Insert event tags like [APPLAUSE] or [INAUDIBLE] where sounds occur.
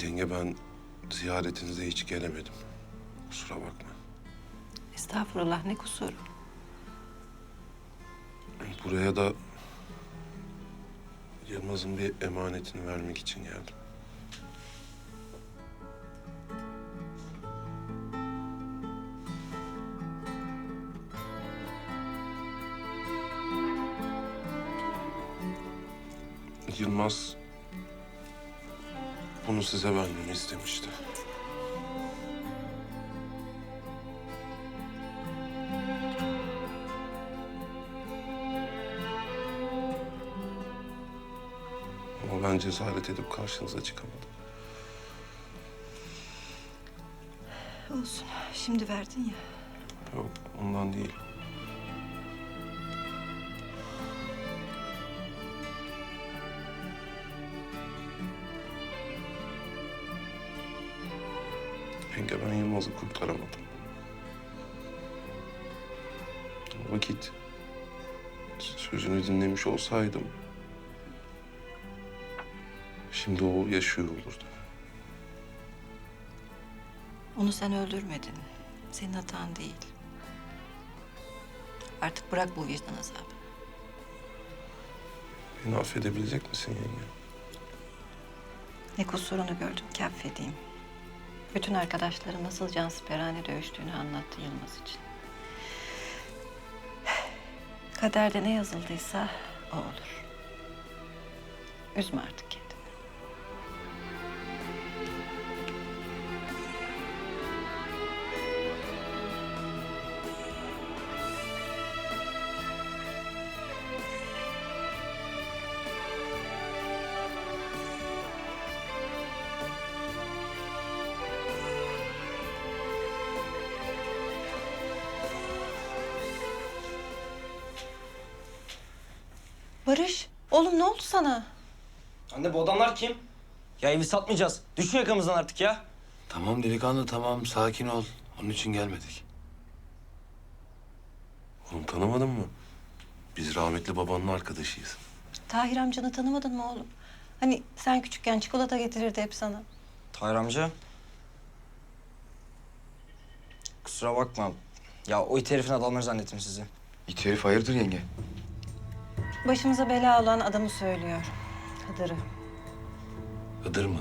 Yenge ben ziyaretinize hiç gelemedim. Kusura bakma. Estağfurullah ne kusuru. Buraya da Yılmaz'ın bir emanetini vermek için geldim. Yılmaz bunu size vermemi istemişti. Ama ben cesaret edip karşınıza çıkamadım. Olsun. Şimdi verdin ya. Yok ondan değil. Yenge ben Yılmaz'ı kurtaramadım. O vakit sözünü dinlemiş olsaydım şimdi o yaşıyor olurdu. Onu sen öldürmedin. Senin hatan değil. Artık bırak bu vicdan azabını. Beni affedebilecek misin yenge? Ne kusurunu gördüm ki affedeyim. Bütün arkadaşların nasıl cansiperane dövüştüğünü anlattı Yılmaz için. [SIGHS] Kaderde ne yazıldıysa o olur. Üzme artık kendini. Barış, oğlum ne oldu sana? Anne bu adamlar kim? Ya evi satmayacağız. Düşün yakamızdan artık ya. Tamam delikanlı tamam sakin ol. Onun için gelmedik. Oğlum tanımadın mı? Biz rahmetli babanın arkadaşıyız. Tahir amcanı tanımadın mı oğlum? Hani sen küçükken çikolata getirirdi hep sana. Tahir amca. Kusura bakma. Ya o it herifin adamları zannettim sizi. İt herif hayırdır yenge? Başımıza bela olan adamı söylüyor. Hıdır'ı. Hıdır mı?